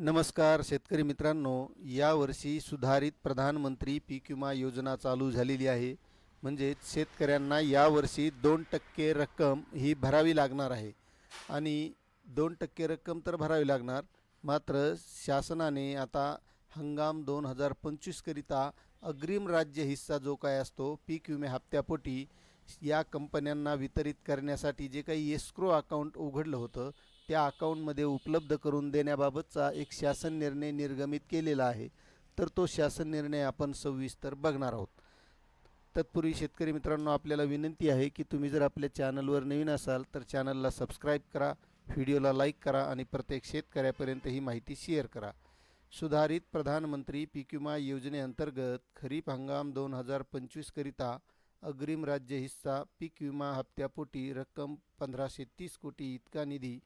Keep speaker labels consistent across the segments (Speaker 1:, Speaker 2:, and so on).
Speaker 1: नमस्कार शेतकरी मित्रांनो यावर्षी सुधारित प्रधानमंत्री पीक विमा योजना चालू झालेली आहे. म्हणजेच शेतकऱ्यांना यावर्षी दोन टक्के रक्कम ही भरावी लागणार आहे. आणि दोन टक्के रक्कम तर भरावी लागणार मात्र शासनाने आता हंगाम दोन हजार पंचवीसकरिता अग्रिम राज्य हिस्सा जो काय असतो पीक विमे हप्त्यापोटी या कंपन्यांना वितरित करण्यासाठी जे काही एस्क्रो अकाउंट उघडलं होतं त्या अकाउंटमध्ये उपलब्ध करून देण्याबाबतचा एक शासन निर्णय निर्गमित केलेला आहे. तर तो शासन निर्णय आपण सविस्तर बघणार आहोत. तत्पूर्वी शेतकरी मित्रांनो आपल्याला विनंती आहे की तुम्ही जर आपल्या चॅनलवर नवीन असाल तर चॅनलला सबस्क्राईब करा व्हिडिओला लाईक करा आणि प्रत्येक शेतकऱ्यापर्यंत ही माहिती शेअर करा. सुधारित प्रधानमंत्री पीक विमा योजनेअंतर्गत खरीप हंगाम दोन हजार पंचवीसकरिता अग्रिम राज्य हिस्सा पीक विमा हप्त्यापोटी रक्कम पंधराशे तीस कोटी इतका निधी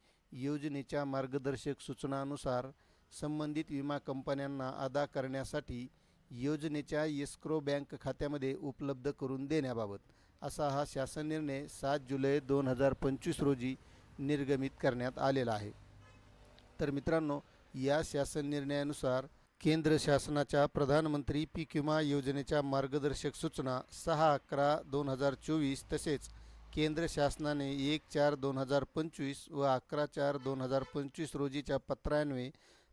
Speaker 1: योजनेच्या मार्गदर्शक सूचनानुसार संबंधित विमा कंपन्यांना अदा करण्यासाठी योजनेच्या येस्क्रो बँक खात्यामध्ये उपलब्ध करून देण्याबाबत असा हा शासन निर्णय सात जुलै दोन हजार पंचवीस रोजी निर्गमित करण्यात आलेला आहे. तर मित्रांनो या शासन निर्णयानुसार केंद्र शासनाच्या प्रधानमंत्री पीक विमा योजनेच्या मार्गदर्शक सूचना सहा अकरा दोन हजार चोवीस तसेच केंद्र शासनाने एक चार दोन हजार पंचवीस व अकरा चार दोन हजार पंचवीस रोजीच्या पत्रान्वे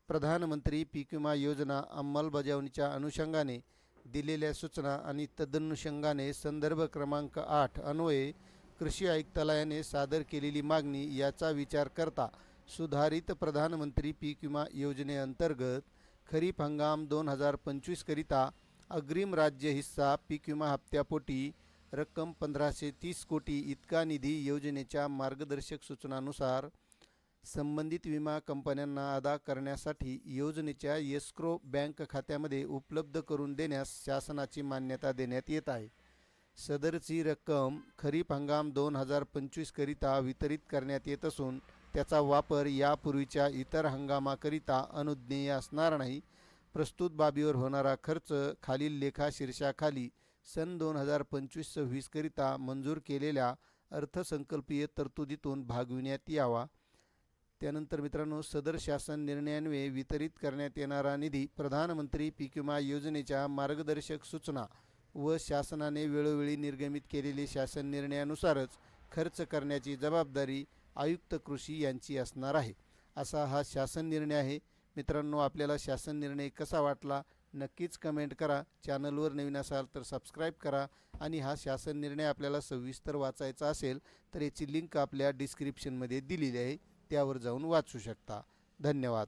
Speaker 1: प्रधानमंत्री पीक विमा योजना अंमलबजावणीच्या अनुषंगाने दिलेल्या सूचना आणि तदनुषंगाने संदर्भ क्रमांक आठ अन्वये कृषी आयुक्तालयाने सादर केलेली मागणी याचा विचार करता सुधारित प्रधानमंत्री पीक विमा योजनेअंतर्गत खरीप हंगाम दोन हजार पंचवीसकरिता अग्रिम राज्य हिस्सा पीक विमा हप्त्यापोटी रक्कम पंधराशे तीस कोटी इतका निधी योजनेच्या मार्गदर्शक सूचनानुसार संबंधित विमा कंपन्यांना अदा करण्यासाठी योजनेच्या येस्क्रो बँक खात्यामध्ये उपलब्ध करून देण्यास शासनाची मान्यता देण्यात येत आहे. सदरची रक्कम खरीप हंगाम दोन हजार पंचवीसकरिता वितरित करण्यात येत असून त्याचा वापर यापूर्वीच्या इतर हंगामाकरिता अनुज्ञेय असणार नाही. प्रस्तुत बाबीवर होणारा खर्च खालील लेखा शीर्षाखाली सन दोन हजार पंचवीस सव्वीसकरिता मंजूर केलेल्या अर्थसंकल्पीय तरतुदीतून भागविण्यात यावा. त्यानंतर मित्रांनो सदर शासन निर्णयान्वये वितरित करण्यात येणारा निधी प्रधानमंत्री पीक विमा योजनेच्या मार्गदर्शक सूचना व शासनाने वेळोवेळी निर्गमित केलेले शासन निर्णयानुसारच खर्च करण्याची जबाबदारी आयुक्त कृषी यांची असणार आहे. असा हा शासन निर्णय आहे. मित्रांनो आपल्याला शासन निर्णय कसा वाटला? नक्कीच कमेंट करा. चॅनलवर नवीन असाल तर सबस्क्राईब करा आणि हा शासन निर्णय आपल्याला सविस्तर वाचायचा असेल तर याची लिंक आपल्या डिस्क्रिप्शनमध्ये दिलेली आहे. त्यावर जाऊन वाचू शकता. धन्यवाद.